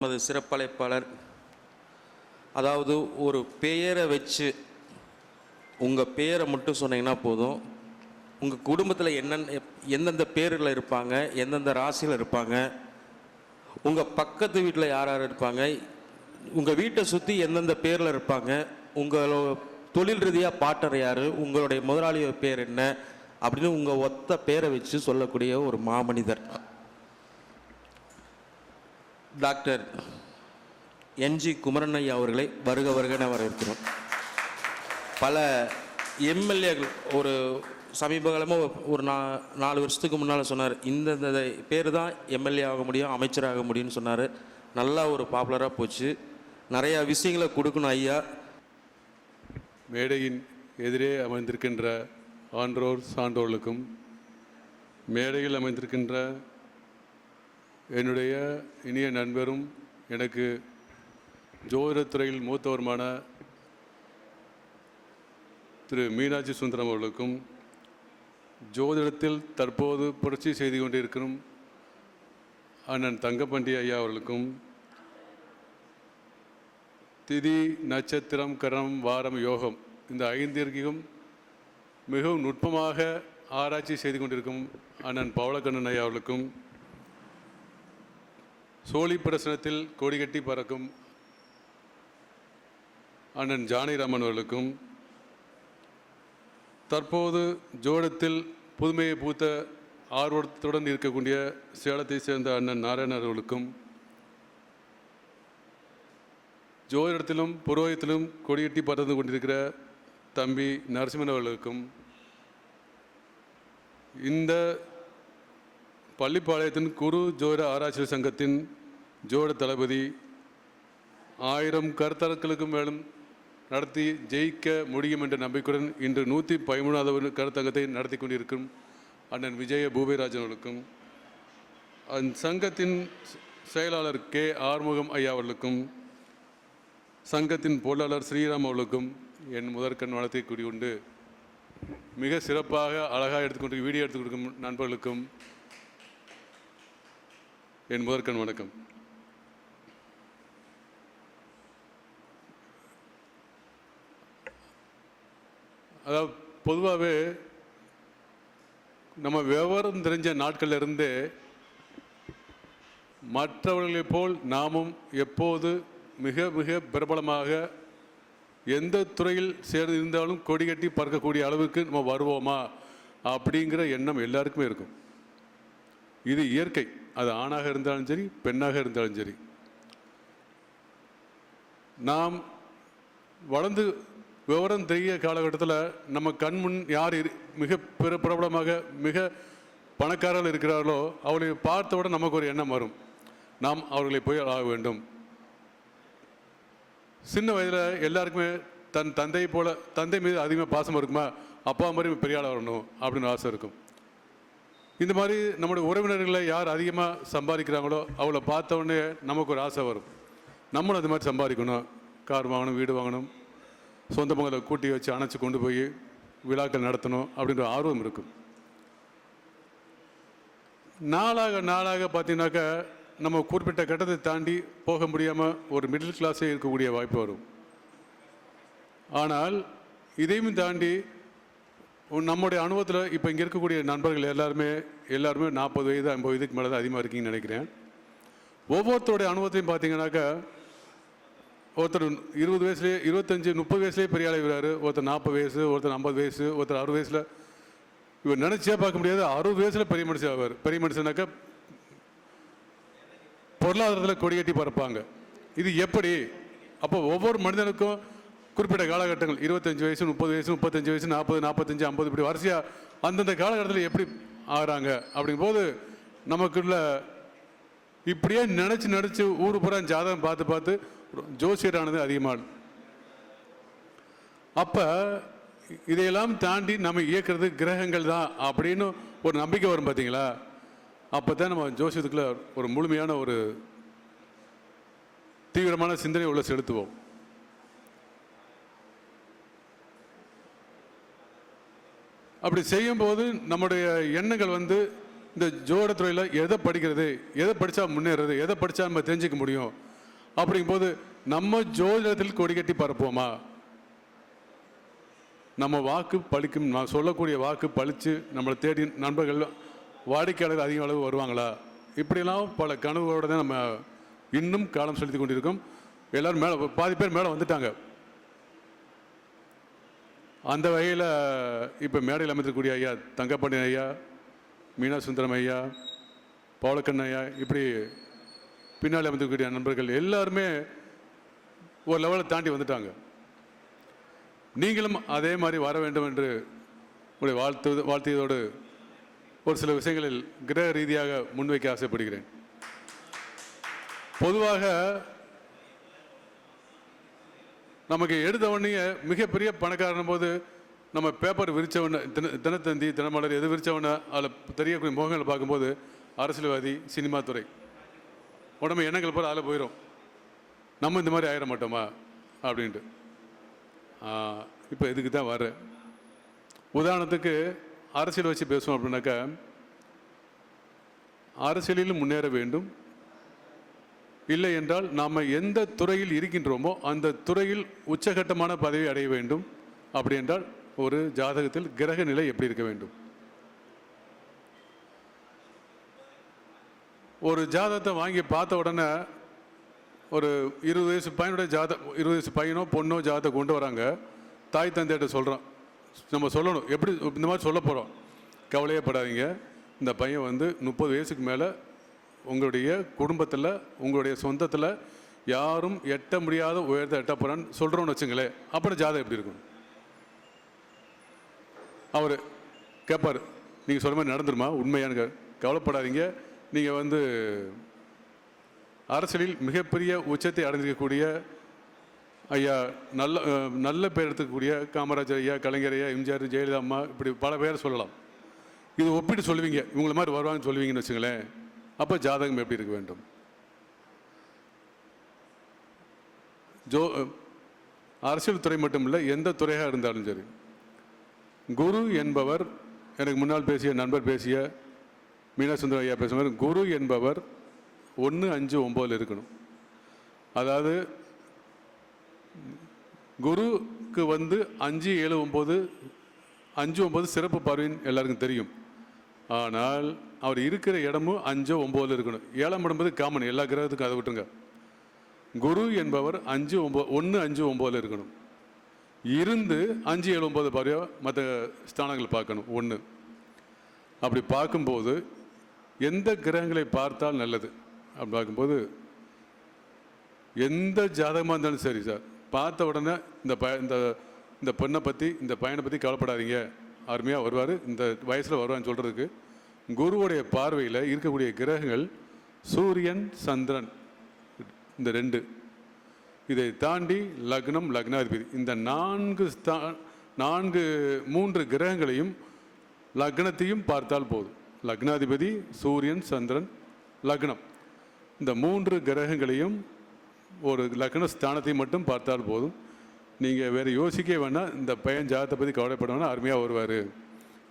நமது சிறப்பழைப்பாளர். அதாவது ஒரு பெயரை வச்சு உங்கள் பேரை மட்டும் சொன்னீங்கன்னா போதும். உங்கள் குடும்பத்தில் என்னென்ன எந்தெந்த பேரில் இருப்பாங்க எந்தெந்த ராசியில் இருப்பாங்க உங்கள் பக்கத்து வீட்டில் யார் யார் இருப்பாங்க உங்கள் வீட்டை சுற்றி எந்தெந்த பேரில் இருப்பாங்க உங்களோட தொழில் ரீதியாக பாட்டர் யார் உங்களுடைய முதலாளியோட பேர் என்ன அப்படின்னு உங்கள் ஒத்த பேரை வச்சு சொல்லக்கூடிய ஒரு மாமனிதர். டாக்டர் என்ஜி குமரன் ஐயா அவர்களை வருக வருகன வரவேற்கிறோம். பல எம்எல்ஏக்கள் ஒரு சமீப காலமாக ஒரு நா நாலு வருஷத்துக்கு முன்னால் சொன்னார் இந்த பேர் தான் எம்எல்ஏ ஆக முடியும் அமைச்சராக முடியும்னு சொன்னார். நல்லா ஒரு பாப்புலராக போச்சு. நிறையா விஷயங்களை கொடுக்கணும் ஐயா. மேடையின் எதிரே அமைந்திருக்கின்ற ஆன்றோர் சான்றோர்களுக்கும் மேடையில் அமைந்திருக்கின்ற என்னுடைய இனிய நண்பரும் எனக்கு ஜோதிடத்துறையில் மூத்தவருமான திரு மீனாட்சி சுந்தரம் அவர்களுக்கும் ஜோதிடத்தில் தற்போது புரட்சி செய்து கொண்டிருக்கும் அண்ணன் தங்கப்பண்டி ஐயா அவர்களுக்கும் திதி நட்சத்திரம் கரணம் வாரம் யோகம் இந்த ஐந்திற்கும் மிகவும் நுட்பமாக ஆராய்ச்சி செய்து கொண்டிருக்கும் அண்ணன் பவளக்கண்ணன் ஐயா அவர்களுக்கும் சோழி பிரசனத்தில் கொடிகட்டி பறக்கும் அண்ணன் ஜானகிராமன் அவர்களுக்கும் தற்போது ஜோடத்தில் புதுமையை பூத்த ஆர்வத்துடன் இருக்கக்கூடிய சேலத்தை சேர்ந்த அண்ணன் நாராயணன் அவர்களுக்கும் ஜோதிடத்திலும் புரோகத்திலும் கொடியட்டி பறந்து கொண்டிருக்கிற தம்பி நரசிம்மன் அவர்களுக்கும் இந்த பள்ளிப்பாளையத்தின் குரு ஜோதிட ஆராய்ச்சி சங்கத்தின் ஜோட தளபதி ஆயிரம் கருத்தரங்களுக்கும் மேலும் நடத்தி ஜெயிக்க முடியும் என்ற நம்பிக்கையுடன் இன்று நூற்றி பதிமூணாவது கருத்தங்கத்தை நடத்தி கொண்டிருக்கும் அண்ணன் விஜய பூபேராஜன் அவர்களுக்கும் அந்த சங்கத்தின் செயலாளர் கே ஆறுமுகம் ஐயா அவர்களுக்கும் சங்கத்தின் பொருளாளர் ஸ்ரீராம் அவர்களுக்கும் என் முதற்கண் வளர்த்தை உண்டு மிக சிறப்பாக அழகாக எடுத்துக்கொண்டு வீடியோ எடுத்துக் கொடுக்கும் நண்பர்களுக்கும் என் முதற்கண் வணக்கம். அதாவது பொதுவாகவே நம்ம விவரம் தெரிஞ்ச நாட்கள்ல இருந்தே மற்றவர்களைப் போல் நாமும் எப்போது மிக மிக பிரபலமாக எந்த துறையில் சேர்ந்து இருந்தாலும் கொடி கட்டி பறக்கக்கூடிய அளவுக்கு நம்ம வருவோமா? அப்படிங்கிற எண்ணம் எல்லாருக்குமே இருக்கும். இது இயற்கை. அது ஆணாக இருந்தாலும் சரி பெண்ணாக இருந்தாலும் சரி. நாம் வளர்ந்து விவரம் தெரிய காலகட்டத்தில் நம்ம கண் முன் யார் மிக பிற பிரபலமாக மிக பணக்காரர்கள் இருக்கிறார்களோ அவர்களை பார்த்தவுடன் நமக்கு ஒரு எண்ணம் வரும். நாம் அவர்களை போய் ஆக வேண்டும். சின்ன வயதில் எல்லாருக்குமே தன் தந்தையை போல தந்தை மீது அதிகமாக பாசம் இருக்குமா? அப்பா மாதிரி பெரிய ஆளாக வரணும் அப்படின்னு ஆசை இருக்கும். இந்த மாதிரி நம்முடைய உறவினர்களை யார் அதிகமாக சம்பாதிக்கிறாங்களோ அவளை பார்த்தோடனே நமக்கு ஒரு ஆசை வரும். நம்மளும் அது மாதிரி சம்பாதிக்கணும். கார் வாங்கணும் வீடு வாங்கணும் சொந்த மகளை கூட்டி வச்சு அணைச்சி கொண்டு போய் விழாக்கள் நடத்தணும் அப்படின்ற ஆர்வம் இருக்கும். நாளாக நாளாக பார்த்தீங்கன்னாக்கா நம்ம குறிப்பிட்ட கட்டத்தை தாண்டி போக முடியாமல் ஒரு மிடில் கிளாஸே இருக்கக்கூடிய வாய்ப்பு வரும். ஆனால் இதையும் தாண்டி நம்முடைய அனுபவத்தில் இப்போ இங்கே இருக்கக்கூடிய நண்பர்கள் எல்லாருமே எல்லாருமே நாற்பது வயது ஐம்பது வயதுக்கு மேலே தான் அதிகமாக இருக்கீங்கன்னு நினைக்கிறேன். ஒவ்வொருத்தருடைய அனுபவத்தையும் பார்த்தீங்கன்னாக்கா ஒருத்தர் இருபது வயசுலேயே இருபத்தஞ்சி முப்பது வயசுலேயே பெரிய ஆளாகிறாரு ஒருத்தர் நாற்பது வயசு ஒருத்தர் ஐம்பது வயசு ஒருத்தர் அறுபது வயசில். இவர் நினச்சே பார்க்க முடியாது அறுபது வயசில் பெரிய மனுஷன் ஆவார். பெரிய மனுஷனாக்கா பொருளாதாரத்தில் கொடியேட்டி பறப்பாங்க. இது எப்படி? அப்போ ஒவ்வொரு மனிதனுக்கும் குறிப்பிட்ட காலகட்டங்கள் இருபத்தஞ்சு வயசு முப்பது வயசு முப்பத்தஞ்சு வயசு நாற்பது நாற்பத்தஞ்சு ஐம்பது இப்படி வரிசையாக அந்தந்த காலகட்டத்தில் எப்படி ஆகிறாங்க அப்படிங்கும்போது நமக்குள்ள இப்படியே நினச்சி நினச்சி ஊர் பூரா ஜாதகம் பார்த்து பார்த்து ஜோசியரானது அதிகமாக அப்போ இதையெல்லாம் தாண்டி நம்ம இயக்கிறது கிரகங்கள் தான் அப்படின்னு ஒரு நம்பிக்கை வரும் பார்த்தீங்களா அப்போ தான் நம்ம ஜோசியத்துக்குள்ள ஒரு முழுமையான ஒரு தீவிரமான சிந்தனை உள்ள செலுத்துவோம். அப்படி செய்யும்போது நம்முடைய எண்ணங்கள் வந்து இந்த ஜோட துறையில் எதை படிக்கிறது எதை படித்தா முன்னேறது எதை படித்தா நம்ம தெரிஞ்சுக்க முடியும்? அப்படிங்கும்போது நம்ம ஜோதிடத்தில் கொடி கட்டி பரப்போமா நம்ம வாக்கு பழிக்கும் நான் சொல்லக்கூடிய வாக்கு பழித்து நம்மளை தேடி நண்பர்கள் வாடிக்கையாளர் அதிக அளவு வருவாங்களா? இப்படியெல்லாம் பல கனவுகளோட தான் நம்ம இன்னும் காலம் செலுத்தி கொண்டிருக்கோம். எல்லோரும் மேலே பாதி பேர் மேலே வந்துட்டாங்க. அந்த வகையில் இப்போ மேடையில் அமைத்திருக்கூடிய ஐயா தங்கப்பாண்டியன் ஐயா மீனா சுந்தரம் ஐயா பவளக்கண்ண ஐயா இப்படி பின்னால் அமைந்திருக்கக்கூடிய நண்பர்கள் எல்லாருமே ஒரு லெவலை தாண்டி வந்துட்டாங்க. நீங்களும் அதே மாதிரி வர வேண்டும் என்று உங்களை வாழ்த்து வாழ்த்தியதோடு ஒரு சில விஷயங்களில் கிரக ரீதியாக முன்வைக்க ஆசைப்படுகிறேன். பொதுவாக நமக்கு எடுத்த மிகப்பெரிய பணக்காரன் போது நம்ம பேப்பர் விரிச்ச தின தினத்தந்தி தினமலர் எது விரிச்ச அதில் தெரியக்கூடிய முகங்களை பார்க்கும்போது அரசியல்வாதி சினிமா துறை. உடம்பு எண்ணங்கள் போகிற அதில் போயிடும் நம்ம இந்த மாதிரி ஆயிட மாட்டோமா? அப்படின்ட்டு. இப்போ இதுக்கு தான் வர உதாரணத்துக்கு அரசியல் வச்சு பேசுவோம் அப்படின்னாக்கா அரசியலில் முன்னேற வேண்டும். இல்லை என்றால் நாம் எந்த துறையில் இருக்கின்றோமோ அந்த துறையில் உச்சகட்டமான பதவி அடைய வேண்டும். அப்படி என்றால் ஒரு ஜாதகத்தில் கிரக நிலை எப்படி இருக்க வேண்டும்? ஒரு ஜாதகத்தை வாங்கி பார்த்த உடனே ஒரு இருபது வயசு பையனுடைய ஜாத இருபது வயசு பையனோ பொண்ணோ ஜாதகத்தை கொண்டு வராங்க. தாய் தந்தையிட்ட சொல்கிறோம் நம்ம சொல்லணும். எப்படி இந்த மாதிரி சொல்ல போகிறோம் கவலையே படாதீங்க. இந்த பையன் வந்து முப்பது வயசுக்கு மேலே உங்களுடைய குடும்பத்தில் உங்களுடைய சொந்தத்தில் யாரும் எட்ட முடியாத உயரத்தை எட்டப்புறன் சொல்கிறோன்னு வச்சுங்களேன் அப்புறம் ஜாதகம் எப்படி இருக்கும்? அவர் கேட்பார் நீங்கள் சொல்ல மாதிரி நடந்துருமா? உண்மையானு கவலைப்படாதீங்க. நீங்கள் வந்து அரசியலில் மிகப்பெரிய உச்சத்தை அடைந்திருக்கக்கூடிய ஐயா நல்ல நல்ல பேர் எடுத்துக்கக்கூடிய காமராஜர் ஐயா கலைஞர் ஐயா எம்ஜிஆர் ஜெயலலிதா அம்மா இப்படி பல பேர் சொல்லலாம். இது ஒப்பிட்டு சொல்லுவீங்க. இவங்கள மாதிரி வருவாங்கன்னு சொல்லுவீங்கன்னு வச்சுங்களேன். அப்போ ஜாதகம் எப்படி இருக்க வேண்டும்? ஜோ அரசியல் துறை மட்டும் இல்லை எந்த துறையாக இருந்தாலும் சரி. குரு என்பவர் எனக்கு முன்னால் பேசிய நண்பர் பேசிய மீனாசுந்தர ஐயா பேசுகிற மாதிரி குரு என்பவர் ஒன்று அஞ்சு ஒம்போதில் இருக்கணும். அதாவது குருக்கு வந்து அஞ்சு ஏழு ஒம்பது அஞ்சு ஒம்பது சிறப்பு பார்வைன்னு எல்லாருக்கும் தெரியும். ஆனால் அவர் இருக்கிற இடமும் அஞ்சோ ஒம்போதில் இருக்கணும். ஏழாம் இடம்பது காமன் எல்லா கிரகத்துக்கும் அதை விட்டுருங்க. குரு என்பவர் அஞ்சு ஒம்பது ஒன்று அஞ்சு ஒம்போதில் இருக்கணும். இருந்து அஞ்சு ஏழு ஒம்பது பார்வையோ மற்ற ஸ்தானங்கள் பார்க்கணும். ஒன்று அப்படி பார்க்கும்போது எந்த கிரகங்களை பார்த்தால் நல்லது? அப்படி பார்க்கும்போது எந்த ஜாதகமாக இருந்தாலும் சரி சார். பார்த்த உடனே இந்த ப இந்த இந்த பெண்ணை பற்றி இந்த பையனை பற்றி கவலைப்படாதீங்க. அருமையாக வருவார். இந்த வயசில் வருவான்னு சொல்கிறதுக்கு குருவுடைய பார்வையில் இருக்கக்கூடிய கிரகங்கள் சூரியன் சந்திரன் இந்த ரெண்டு. இதை தாண்டி லக்னம் லக்னாதிபதி. இந்த நான்கு ஸ்தா நான்கு மூன்று கிரகங்களையும் லக்னத்தையும் பார்த்தால் போதும். லக்னாதிபதி சூரியன் சந்திரன் லக்னம். இந்த மூன்று கிரகங்களையும் ஒரு லக்ன ஸ்தானத்தை மட்டும் பார்த்தால் போதும். நீங்கள் வேறு யோசிக்க வேணால் இந்த பையன் ஜாதத்தை பற்றி கவலைப்பட வேணால் அருமையாக வருவார்.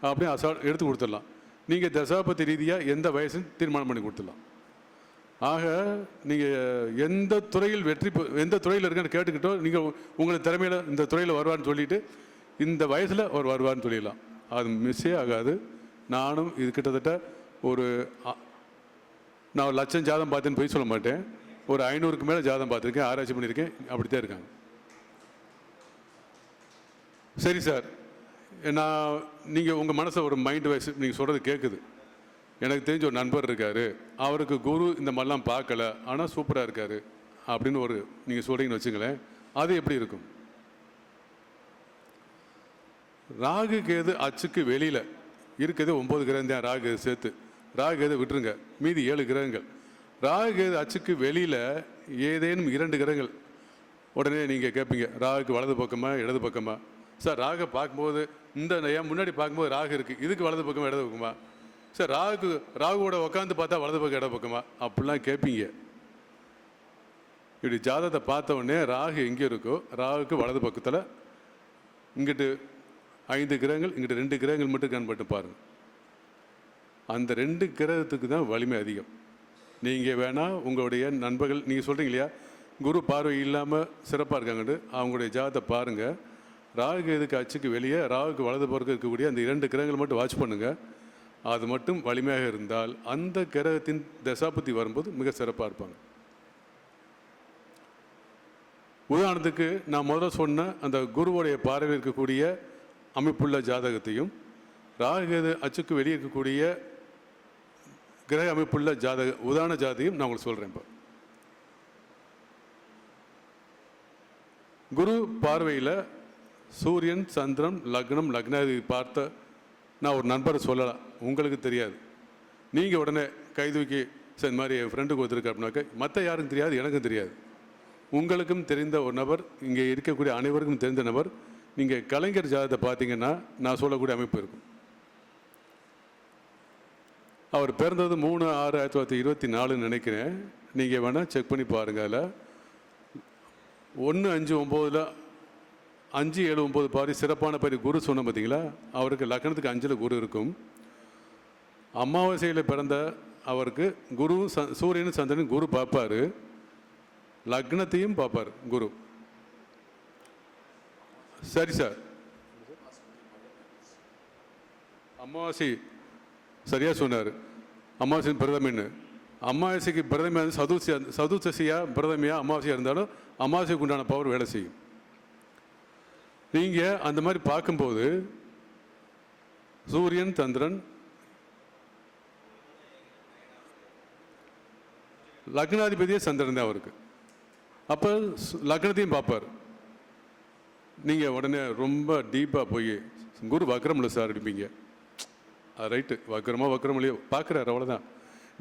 அப்படின்னு அசால் எடுத்து கொடுத்துடலாம். நீங்கள் தசாபத்தி ரீதியாக எந்த வயசுன்னு தீர்மானம் பண்ணி கொடுத்துடலாம். ஆக நீங்கள் எந்த துறையில் வெற்றி பெ- எந்த துறையில் இருக்குன்னு கேட்டுக்கிட்டோ நீங்கள் உங்களை திறமையில் இந்த துறையில் வருவான்னு சொல்லிட்டு இந்த வயசில் அவர் வருவான்னு சொல்லிடலாம். அது மிஸ்ஸே ஆகாது. நானும் இது கிட்டத்தட்ட ஒரு நான் ஒரு லட்சம் ஜாதம் பார்த்தேன்னு போய் சொல்ல மாட்டேன். ஒரு ஐநூறுக்கு மேலே ஜாதம் பார்த்துருக்கேன் ஆராய்ச்சி பண்ணியிருக்கேன் அப்படித்தான் இருக்காங்க. சரி சார். நான் நீங்கள் உங்கள் மனசை ஒரு மைண்ட் வைஸ் நீங்கள் சொல்கிறது கேட்குது எனக்கு தெரிஞ்ச ஒரு நண்பர் இருக்கார். அவருக்கு குரு இந்த மாதிரிலாம் பார்க்கல. ஆனால் சூப்பராக இருக்கார். அப்படின்னு ஒரு நீங்கள் சொல்கிறீங்கன்னு வச்சுங்களேன். அது எப்படி இருக்கும்? ராகு கேது அச்சுக்கு வெளியில். இருக்கிறது ஒம்பது கிரகம் தான். ராகு கேது சேர்த்து. ராகு கேது விட்டுருங்க. மீதி ஏழு கிரகங்கள். ராகு கேது அச்சுக்கு வெளியில் ஏதேனும் இரண்டு கிரகங்கள். உடனே நீங்கள் கேட்பீங்க ராகுக்கு வலது பக்கமாக இடது பக்கமாக சார் ராகை பார்க்கும்போது இந்த ஏன் முன்னாடி பார்க்கும்போது ராகு இருக்குது இதுக்கு வலது பக்கம் இடது பக்கமா? சார் ராகுக்கு ராகுவோட உட்காந்து பார்த்தா வலது பக்கம் இடது பக்கமா? அப்படிலாம் கேட்பீங்க இப்படி ஜாதகத்தை பார்த்த உடனே ராகு எங்கே இருக்கோ ராகுக்கு வலது பக்கத்தில் இங்கிட்டு ஐந்து கிரகங்கள் இங்கிட்டு ரெண்டு கிரகங்கள் மட்டும் கண்பட்டு பாருங்கள் அந்த ரெண்டு கிரகத்துக்கு தான் வலிமை அதிகம். நீங்கள் வேணால் உங்களுடைய நண்பர்கள் நீங்கள் சொல்கிறீங்க இல்லையா? குரு பார்வை இல்லாமல் சிறப்பாக இருக்காங்கன்ட்டு அவங்களுடைய ஜாதத்தை பாருங்கள் ராகு எதுக்கு அச்சுக்கு வெளியே ராகுக்கு வலது பிறகு இருக்கக்கூடிய அந்த இரண்டு கிரகங்கள் மட்டும் வாட்ச் பண்ணுங்கள் அது மட்டும் வலிமையாக இருந்தால் அந்த கிரகத்தின் தசாபத்தி வரும்போது மிக சிறப்பாக இருப்பாங்க. உதாரணத்துக்கு நான் முதல்ல சொன்ன அந்த குருவுடைய பார்வையில் இருக்கக்கூடிய அமைப்புள்ள ஜாதகத்தையும் ராகுகேது அச்சுக்கு வெளியே இருக்கக்கூடிய கிரக அமைப்புள்ள ஜாதக உதாரண ஜாதியும் நான் உங்களுக்கு சொல்கிறேன் இப்போ. குரு பார்வையில் சூரியன் சந்திரன் லக்னம் லக்னாதி பார்த்த நான் ஒரு நண்பரை சொல்லலாம் உங்களுக்கு தெரியாது. நீங்கள் உடனே கைதுக்கி சரி இந்த மாதிரி என் ஃப்ரெண்டுக்கு ஒருத்தருக்கு அப்படின்னாக்க மற்ற யாருக்கும் தெரியாது எனக்கும் தெரியாது. உங்களுக்கும் தெரிந்த ஒரு நபர் இங்கே இருக்கக்கூடிய அனைவருக்கும் தெரிந்த நபர் நீங்கள் கலைஞர் ஜாதகத்தை பார்த்தீங்கன்னா நான் சொல்லக்கூடிய அமைப்பு இருக்கும். அவர் பிறந்தது மூணு ஆறு ஆயிரத்தி தொள்ளாயிரத்தி இருபத்தி நாலுன்னு நினைக்கிறேன். நீங்கள் வேணால் செக் பண்ணி பாருங்கள் அதில். ஒன்று அஞ்சு ஒம்போதில் அஞ்சு ஏழு ஒம்பது பாரி சிறப்பான பாரி குரு சொன்ன பார்த்தீங்களா அவருக்கு லக்னத்துக்கு அஞ்சில் குரு இருக்கும். அமாவாசையில் பிறந்த அவருக்கு குரு ச சூரியனும் சந்திரனும் குரு பார்ப்பார். லக்னத்தையும் பார்ப்பார் குரு. சரி சார். அமாவாசை சரியாக சொன்னார். அமாவாசையின் பிரதமின்னு அமாவாசைக்கு பிரதமையாக இருந்து சதுர்சி சதுர்த்தசியாக பிரதமையாக அமாவாசையாக இருந்தாலும் அமாவாசைக்கு உண்டான பவர் வேலை செய்யும். நீங்கள் அந்த மாதிரி பார்க்கும்போது சூரியன் சந்திரன் லக்னாதிபதியே சந்திரன் தான் அவருக்கு. அப்போ லக்னத்தையும் பார்ப்பார். நீங்கள் உடனே ரொம்ப டீப்பாக போய் குரு வக்கரமில்ல சார் அடிப்பீங்க. ரைட்டு வக்கரமோ வக்கரம் இல்லையோ பார்க்குறாரு அவ்வளோதான்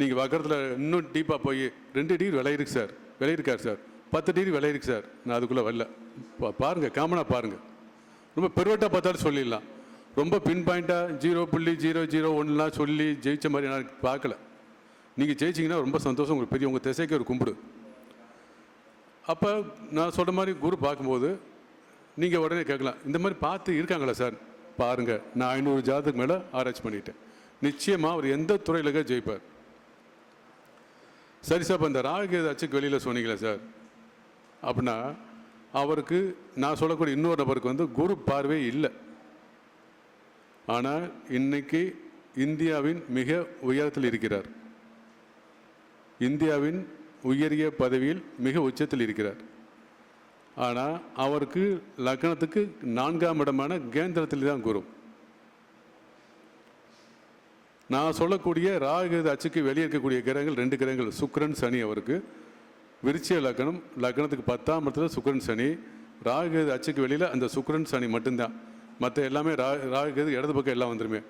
நீங்கள் வக்கரத்தில் இன்னும் டீப்பாக போய் ரெண்டு டிகிரி விளையிருக்கு சார் விளையிருக்கார் சார். பத்து டிகிரி விளையிருக்கு சார். நான் அதுக்குள்ளே வரல. பாருங்கள் காமனாக பாருங்கள் ரொம்ப பெருவட்டாக பார்த்தாலும் சொல்லிடலாம். ரொம்ப பின் பாயிண்ட்டாக ஜீரோ புள்ளி ஜீரோ ஜீரோ ஒன்லாம் சொல்லி ஜெயிச்ச மாதிரி நான் பார்க்கல. நீங்கள் ஜெயிச்சிங்கன்னா ரொம்ப சந்தோஷம். உங்களுக்கு பெரிய உங்கள் திசைக்கு ஒரு கும்பிடு. அப்போ நான் சொல்கிற மாதிரி குரு பார்க்கும்போது நீங்கள் உடனே கேட்கலாம் இந்த மாதிரி பார்த்து இருக்காங்களா சார்? பாருங்கள் நான் ஐநூறு ஜாதத்துக்கு மேலே ஆராய்ச்சி பண்ணிட்டேன். நிச்சயமாக அவர் எந்த துறையிலக ஜெயிப்பார்? சரி சார் இப்போ இந்த ராகு ஏதாச்சும் வெளியில் சொன்னீங்களா சார். அப்படின்னா அவருக்கு நான் சொல்லக்கூடிய இன்னொரு நபருக்கு வந்து குரு பார்வை இல்லை. ஆனால் இன்னைக்கு இந்தியாவின் மிக உயரத்தில் இருக்கிறார். இந்தியாவின் உயரிய பதவியில் மிக உச்சத்தில் இருக்கிறார். ஆனால் அவருக்கு லக்னத்துக்கு நான்காம் இடமான கேந்திரத்தில் தான் குரு. நான் சொல்லக்கூடிய ராகு அச்சுக்கு வெளியே இருக்கக்கூடிய கிரகங்கள் ரெண்டு கிரகங்கள் சுக்ரன் சனி அவருக்கு. விருச்சிய லக்னம் லக்னத்துக்கு பத்தாம் இடத்துல சுக்கரன் சனி. ராகு அச்சுக்கு வெளியில் அந்த சுக்கரன் சனி மட்டும்தான். மற்ற எல்லாமே ரா ராகு இடது பக்கம் எல்லாம் வந்துருமே.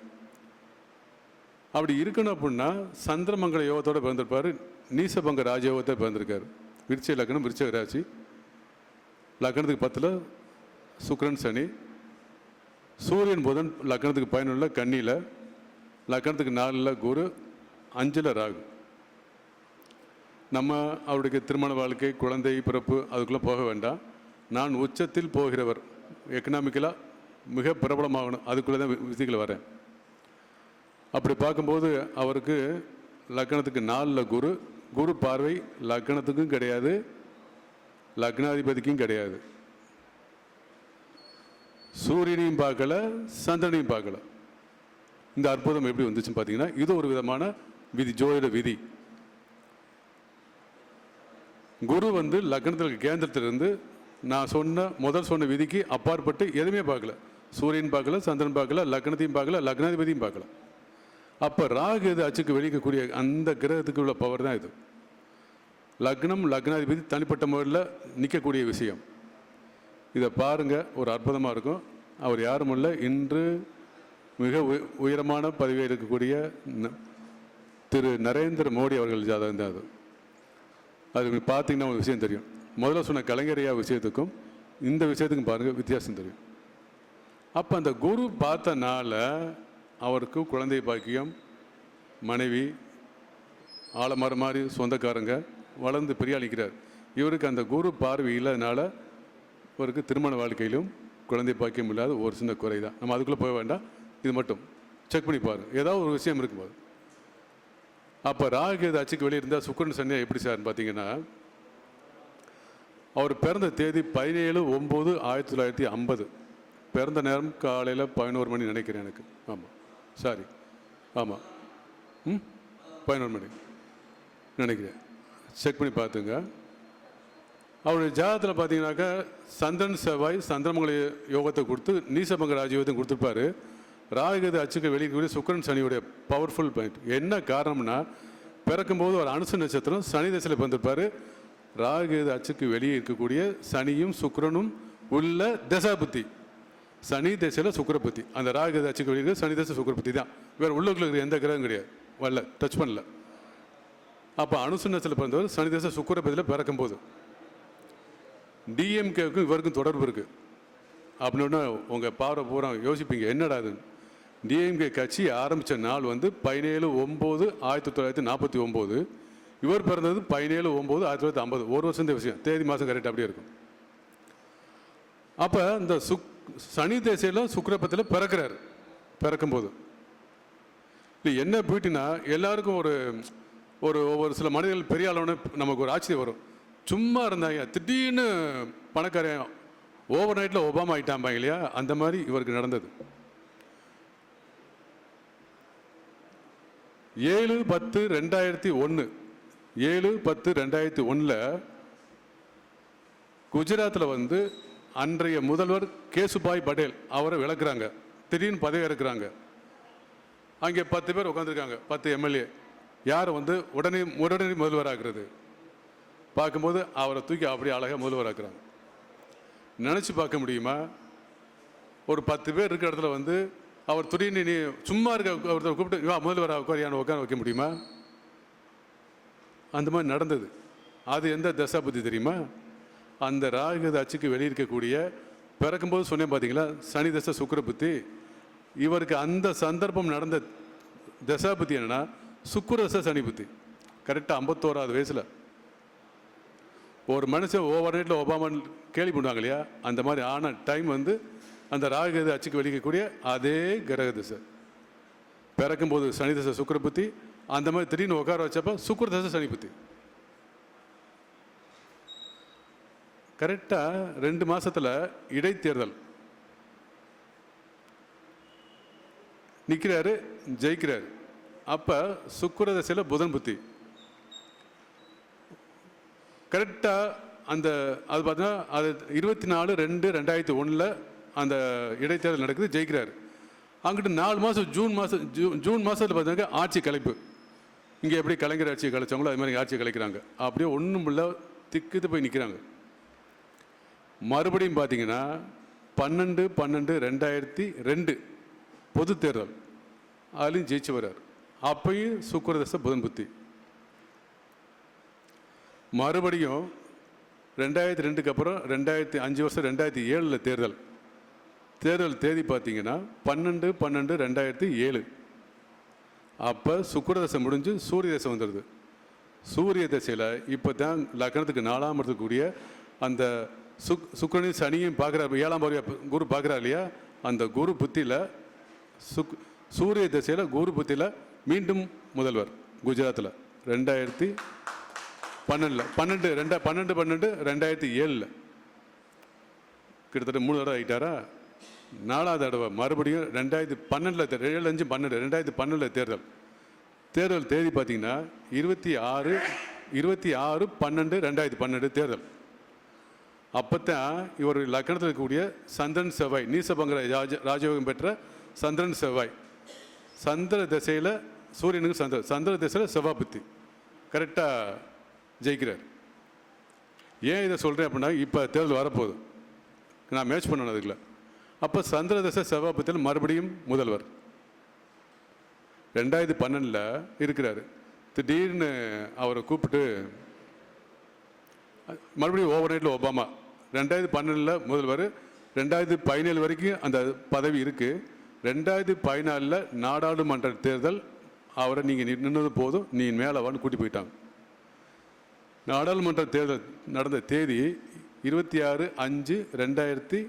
அப்படி இருக்கணும் அப்படின்னா சந்திரமங்கல யோகத்தோடு பிறந்திருப்பார். நீசபங்க ராஜயோகத்தை பிறந்திருக்கார். விருச்சிய லக்னம் விருச்சிய ராசி. லக்னத்துக்கு பத்தில் சுக்கரன் சனி. சூரியன் புதன் லக்னத்துக்கு பயனுள்ள கன்னியில் லக்னத்துக்கு நாலில் குரு அஞ்சில் ராகு. நம்ம அவருடைய திருமண வாழ்க்கை குழந்தை பிறப்பு அதுக்குள்ளே போக வேண்டாம். நான் உச்சத்தில் போகிறவர். எக்கனாமிக்கலாக மிக பிரபலமாகணும். அதுக்குள்ளே தான் விதிகளை வரேன். அப்படி பார்க்கும்போது அவருக்கு லக்னத்துக்கு நாலில் குரு. குரு பார்வை லக்னத்துக்கும் கிடையாது. லக்னாதிபதிக்கும் கிடையாது. சூரியனையும் பார்க்கல சந்திரனையும் பார்க்கல. இந்த அற்புதம் எப்படி வந்துச்சுன்னு பார்த்தீங்கன்னா இது ஒரு விதமான விதி ஜோதிட விதி. குரு வந்து லக்னத்தில் கேந்திரத்திலிருந்து நான் சொன்ன முதல் சொன்ன விதிக்கு அப்பாற்பட்டு எதுவுமே பார்க்கல. சூரியன் பார்க்கல சந்திரன் பார்க்கல லக்னத்தையும் பார்க்கல லக்னாதிபதியும் பார்க்கல. அப்போ ராகு இது அச்சுக்கு வெளிக்கக்கூடிய அந்த கிரகத்துக்கு உள்ள பவர் தான் இது. லக்னம் லக்னாதிபதி தனிப்பட்ட முறையில் நிற்கக்கூடிய விஷயம். இதை பாருங்கள் ஒரு அற்புதமாக இருக்கும். அவர் யாரும் இல்லை இன்று மிக உய- உயரமான பதவியில் இருக்கக்கூடிய ந- திரு நரேந்திர மோடி அவர்கள் ஜாதகம் தான் அது. அது பார்த்தீங்கன்னா ஒரு விஷயம் தெரியும். முதல்ல சொன்ன கலைஞரையா விஷயத்துக்கும் இந்த விஷயத்துக்கும் பாருங்கள் வித்தியாசம் தெரியும். அப்போ அந்த குரு பார்த்தனால அவருக்கு குழந்தை பாக்கியம் மனைவி ஆலமரம் மாதிரி சொந்தக்காரங்க வளர்ந்து பெரிய அளிக்கிறார் இவருக்கு அந்த குரு பார்வை இல்லாதனால இவருக்கு திருமண வாழ்க்கையிலும் குழந்தை பாக்கியம் இல்லாத ஒரு சின்ன குறை தான் நம்ம அதுக்குள்ளே போக வேண்டாம். இது மட்டும். செக் பண்ணி பாருங்கள் ஏதாவது ஒரு விஷயம் இருக்கும்போது. அப்போ ராகுகேது அச்சுக்கு வெளியே இருந்தால் சுக்கரன் சனியா எப்படி சார்னு பார்த்தீங்கன்னா அவர் பிறந்த தேதி பதினேழு ஒம்பது ஆயிரத்தி தொள்ளாயிரத்தி ஐம்பது. பிறந்த நேரம் காலையில் பதினோரு மணி நினைக்கிறேன் எனக்கு. ஆமாம் சாரி ஆமாம் ம்? பதினோரு மணி நினைக்கிறேன். செக் பண்ணி பார்த்துங்க. அவருடைய ஜாதகத்தில் பார்த்தீங்கன்னாக்கா சந்திரன் செவ்வாய் சந்திரமங்கல யோகத்தை கொடுத்து நீசமங்க ராஜயோகத்தையும் கொடுத்துருப்பாரு. ராகுகது அச்சுக்கு வெளியிடக்கூடிய சுக்கரன் சனியுடைய பவர்ஃபுல் பாயிண்ட் என்ன காரணம்னா பிறக்கும்போது ஒரு அனுசு நட்சத்திரம் சனி தசையில் பிறந்திருப்பார். ராகுகது அச்சுக்கு வெளியே இருக்கக்கூடிய சனியும் சுக்கரனும் உள்ள தசாபுத்தி. சனி தசையில் சுக்கரபுத்தி. அந்த ராகுகது அச்சுக்கு வெளியே சனி தசை சுக்கரபுத்தி தான். வேறு உள்ளுக்குள்ள இருக்கிற எந்த கிரகம் கிடையாது. வரல டச் பண்ணல. அப்போ அனுசு நட்சத்திரத்தில் பிறந்தவர் சனி தசை சுக்கரபதியில் பிறக்கும்போது. டிஎம்கேவுக்கும் இவருக்கும் தொடர்பு இருக்குது அப்படின்னு உங்கள் பார்வை பூரா யோசிப்பீங்க. என்னடா அது டிஎம்கே கட்சி ஆரம்பித்த நாள் வந்து பதினேழு ஒம்பது ஆயிரத்தி தொள்ளாயிரத்தி நாற்பத்தி ஒம்பது. இவர் பிறந்தது பதினேழு ஒம்பது ஆயிரத்தி தொள்ளாயிரத்தி ஐம்பது. ஒரு வருஷம் இந்த விஷயம். தேதி மாதம் கரெக்டாக அப்படியே இருக்கும். அப்போ இந்த சுக் சனி தேசையில் சுக்கரப்பத்தில் பிறக்கிறார். பிறக்கும்போது. இல்லை என்ன போயிட்டுனா எல்லாருக்கும் ஒரு ஒரு ஒவ்வொரு சில மனிதர்கள் பெரிய அளவுன்னு நமக்கு ஒரு ஆச்சரியம் வரும். சும்மா இருந்தாங்க திடீர்னு பணக்காரன் ஓவர் நைட்டில் ஒபாமா ஆகிட்டாம்பாங்க இல்லையா? அந்த மாதிரி இவருக்கு நடந்தது. ஏழு பத்து ரெண்டாயிரத்தி ஒன்று ஏழு பத்து ரெண்டாயிரத்தி ஒன்றில் குஜராத்தில் வந்து அன்றைய முதல்வர் கேசுபாய் படேல் அவரை விளக்குறாங்க. திடீர்னு பதவி இருக்கிறாங்க அங்கே பத்து பேர் உட்காந்துருக்காங்க பத்து எம்எல்ஏ. யார் வந்து உடனே உடனடி முதல்வராகிறது? பார்க்கும்போது அவரை தூக்கி அப்படியே அழகாக முதல்வராக்குறாங்க. நினச்சி பார்க்க முடியுமா? ஒரு பத்து பேர் இருக்கிற இடத்துல வந்து அவர் திடீர்னு நீ சும்மா இருக்க ஒருத்தர் கூப்பிட்டு வா முதல்வர் உட்காரியான உட்கார வைக்க முடியுமா? அந்த மாதிரி நடந்தது. அது எந்த தசா புத்தி தெரியுமா? அந்த ராகுத அச்சுக்கு வெளியிருக்கக்கூடிய பிறக்கும்போது சொன்னேன் பார்த்தீங்களா சனி தசை சுக்கர புத்தி. இவருக்கு அந்த சந்தர்ப்பம் நடந்த தசா புத்தி என்னன்னா சுக்குர தசை சனி புத்தி. கரெக்டாக ஐம்பத்தோராது வயசில். ஒரு மனுஷன் ஓவர் நைட்டில் ஒபாமான்னு கேள்வி பண்ணுவாங்க இல்லையா? அந்த மாதிரி ஆன டைம் வந்து அந்த ராகுகது அச்சுக்கு வெளிக்கக்கூடிய அதே கிரக திசை. பிறக்கும்போது சனி தசை சுக்கிர புத்தி அந்த மாதிரி திடீர்னு உட்கார வச்சப்போ சுக்கர தசை சனி புத்தி. கரெக்டாக ரெண்டு மாதத்தில் இடைத்தேர்தல். நிற்கிறாரு ஜெயிக்கிறாரு. அப்போ சுக்கர தசையில் புதன் புத்தி. கரெக்டாக அந்த அது பார்த்தீங்கன்னா அது இருபத்தி நாலு ரெண்டு ரெண்டாயிரத்தி ஒன்றில் அந்த இடைத்தேர்தல் நடக்குது ஜெயிக்கிறார். அங்கிட்டு நாலு மாதம் ஜூன் மாதம் ஜூ ஜூன் மாதத்தில் பார்த்தீங்கன்னா ஆட்சி கலைப்பு. இங்கே எப்படி கலைஞர் ஆட்சியை கலைச்சவங்களோ அது மாதிரி ஆட்சி கலைக்கிறாங்க. அப்படியே ஒன்றும் இல்லை திக்குத்து போய் நிற்கிறாங்க மறுபடியும் பார்த்தீங்கன்னா பன்னெண்டு பன்னெண்டு ரெண்டாயிரத்தி ரெண்டு பொது தேர்தல். அதுலேயும் ஜெயிச்சு வர்றார். அப்பையும் சுக்கரதச புதன் புத்தி. மறுபடியும் ரெண்டாயிரத்தி ரெண்டுக்கு அப்புறம் ரெண்டாயிரத்தி அஞ்சு வருஷம் ரெண்டாயிரத்தி ஏழில் தேர்தல். தேர்தல் தேதி பார்த்தீங்கன்னா பன்னெண்டு பன்னெண்டு ரெண்டாயிரத்தி ஏழு. அப்போ சுக்கிரதசை முடிஞ்சு சூரிய தசை வந்துடுது சூரிய தசையில் இப்போ தான் லக்னத்துக்கு நாலாம் இருக்கக்கூடிய அந்த சுக் சுக்கரனையும் சனியும் பார்க்குறாரு ஏழாம் பாரியா குரு பார்க்குறா இல்லையா? அந்த குரு புத்தியில் சுக் சூரிய தசையில் குரு புத்தியில் மீண்டும் முதல்வர் குஜராத்தில் ரெண்டாயிரத்தி பன்னெண்டில் பன்னெண்டு ரெண்டா பன்னெண்டு பன்னெண்டு ரெண்டாயிரத்தி ஏழில். கிட்டத்தட்ட மூணு தடவை ஆகிட்டாரா நாலாவது தடவை மறுபடியும் ரெண்டாயிரத்தி பன்னெண்டில் ஏழு அஞ்சு பன்னெண்டு ரெண்டாயிரத்தி பன்னெண்டில் தேர்தல். தேர்தல் தேதி பார்த்தீங்கன்னா இருபத்தி ஆறு இருபத்தி ஆறு பன்னெண்டு ரெண்டாயிரத்தி பன்னெண்டு தேர்தல். தான் இவர் லக்கணத்தில் இருக்கக்கூடிய சந்திரன் செவ்வாய் நீசபங்கர ராஜ ராஜயோகம் பெற்ற சந்திரன் செவ்வாய். சந்திர திசையில் சூரியனுக்கு சந்திர சந்திர திசையில் செவ்வாய் புத்தி கரெக்டாக ஜெயிக்கிறார். ஏன் இதை சொல்கிறேன் அப்படின்னா இப்போ தேர்தல் வரப்போகுது. நான் மேட்ச் பண்ணணும் அதுக்குள்ள. அப்போ சந்திரதச செவ்வாபத்தில் மறுபடியும் முதல்வர். ரெண்டாயிரத்தி பன்னெண்டில் இருக்கிறாரு. திடீர்னு அவரை கூப்பிட்டு மறுபடியும் ஓவர் நைட்டில் ஒபாமா. ரெண்டாயிரத்தி பன்னெண்டில் முதல்வர் ரெண்டாயிரத்தி பதினேழு வரைக்கும் அந்த பதவி இருக்குது ரெண்டாயிரத்தி பதினாலில் நாடாளுமன்ற தேர்தல் அவரை நீங்கள் நின்னது போதும் நீ மேலே வான்னு கூட்டி போயிட்டாங்க நாடாளுமன்ற தேர்தல் நடந்த தேதி இருபத்தி ஆறு அஞ்சு ரெண்டாயிரத்தி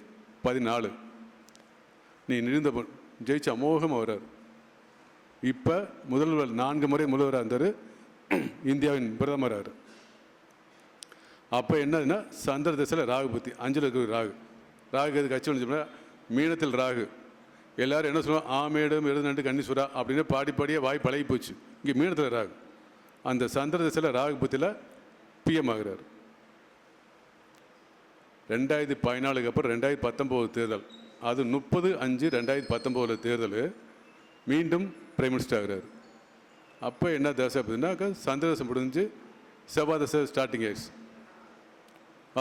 பதினாலு. நீ நிறுந்த ஜெயிச்சு அமோகமாக வர்றார் இப்போ முதல்வர் நான்கு முறை முதல்வராக இருந்தார். இந்தியாவின் பிரதமராக அப்போ என்னதுன்னா சந்திர திசையில் ராகு புத்தி அஞ்சில் இருக்கிற ராகு. ராகு எதுக்கு கட்சி சொன்னா மீனத்தில் ராகு. எல்லோரும் என்ன சொல்லுவோம் ஆமேடும் எழுதுநண்டு கன்னிசுரா அப்படின்னு பாடி பாடியே வாய் பழகி போச்சு. இங்கே மீனத்தில் ராகு. அந்த சந்திர திசையில் ராகு புத்தியில் பிஎம் ஆகிறார். ரெண்டாயிரத்தி பதினாலுக்கு அப்புறம் ரெண்டாயிரத்தி பத்தொம்போது தேர்தல். அது முப்பது அஞ்சு ரெண்டாயிரத்தி பத்தொம்போதில் தேர்தல் மீண்டும் பிரைம் மினிஸ்டர் ஆகிறார். அப்போ என்ன தசை அப்படின்னாக்கா சந்திரதசம் முடிஞ்சு செவ்வாய் தசை ஸ்டார்டிங் ஆயிடுச்சு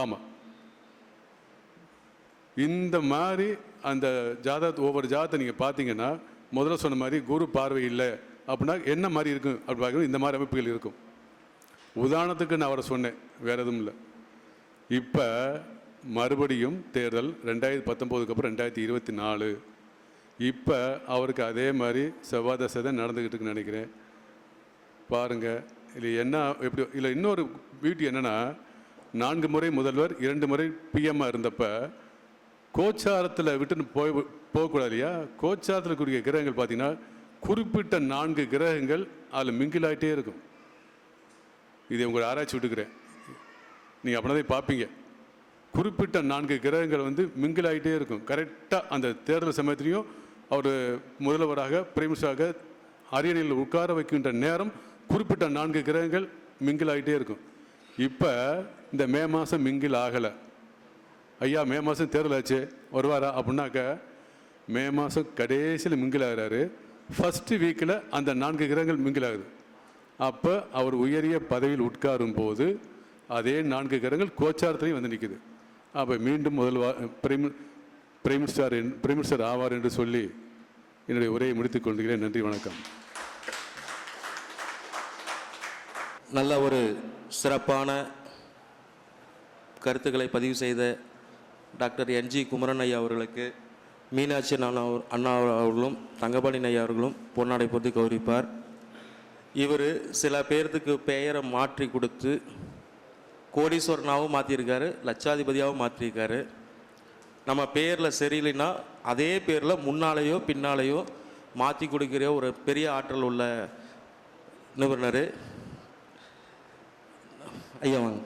ஆமாம் இந்த மாதிரி அந்த ஜாதகத்தை ஒவ்வொரு ஜாதகத்தை நீங்கள் பார்த்தீங்கன்னா முதல்ல சொன்ன மாதிரி குரு பார்வை இல்லை அப்படின்னா என்ன மாதிரி இருக்கும் அப்படி பார்க்கணும் இந்த மாதிரி அமைப்புகள் இருக்கும். உதாரணத்துக்கு நான் அவரை சொன்னேன் வேற எதுவும் இல்லை. இப்போ மறுபடியும் தேர்தல் ரெண்டாயிரத்தி பத்தொம்போதுக்கு அப்புறம் ரெண்டாயிரத்தி இருபத்தி நாலு. இப்போ அவருக்கு அதே மாதிரி செவ்வாய் தசை தான் நடந்துக்கிட்டு இருக்குன்னு நினைக்கிறேன். பாருங்கள் இல்லை என்ன எப்படி இல்லை இன்னொரு பியூட்டி என்னென்னா நான்கு முறை முதல்வர் இரண்டு முறை பிஎம்மாக இருந்தப்போ கோச்சாரத்தில் விட்டுன்னு போய் போகக்கூடாது இல்லையா? கோச்சாரத்தில் கூடிய கிரகங்கள் பார்த்தீங்கன்னா குறிப்பிட்ட நான்கு கிரகங்கள் அதில் மிங்கிலாயிட்டே இருக்கும். இதை உங்களை ஆராய்ச்சி விட்டுக்கிறேன். நீங்கள் அப்படின்னதை பார்ப்பீங்க. குறிப்பிட்ட நான்கு கிரகங்கள் வந்து மிங்கிள் ஆகிட்டே இருக்கும். கரெக்டாக அந்த தேர்தல் சமயத்திலையும் அவர் முதல்வராக பிரைமிஸாக அரியணையில் உட்கார வைக்கின்ற நேரம் குறிப்பிட்ட நான்கு கிரகங்கள் மிங்கிள் ஆகிட்டே இருக்கும். இப்போ இந்த மே மாதம் மிங்கிள் ஆகலை. ஐயா மே மாதம் தேர்தல் ஆச்சு வருவாரா அப்படின்னாக்க மே மாதம் கடைசியில் மிங்கிள் ஆகிறாரு. ஃபஸ்ட்டு வீக்கில் அந்த நான்கு கிரகங்கள் மிங்கிள் ஆகுது. அப்போ அவர் உயரிய பதவியில் உட்காரும் போது அதே நான்கு கிரகங்கள் கோச்சாரத்துலேயும் வந்து நிற்குது அப்போ மீண்டும் முதல் prime prime minister prime minister ஆவார் என்று சொல்லி என்னுடைய உரையை முடித்துக் கொள்கிறேன். நன்றி வணக்கம். நல்ல ஒரு சிறப்பான கருத்துக்களை பதிவு செய்த டாக்டர் என்ஜி குமரன் ஐயா அவர்களுக்கு மீனாட்சி அண்ணா அண்ணா அவர்களும் தங்கபாணி ஐயா அவர்களும் பொன்னாடை பொருத்தி கௌரிப்பார். இவர் சில பேர்த்துக்கு பெயரை மாற்றி கொடுத்து கோடீஸ்வரனாகவும் மாற்றிருக்காரு லட்சாதிபதியாகவும் மாற்றிருக்காரு நம்ம பேரில் சரியில்லைன்னா அதே பேரில் முன்னாலேயோ பின்னாலேயோ மாற்றி கொடுக்கிற ஒரு பெரிய ஆற்றல் உள்ள நிபுணர். ஐயா வாங்க.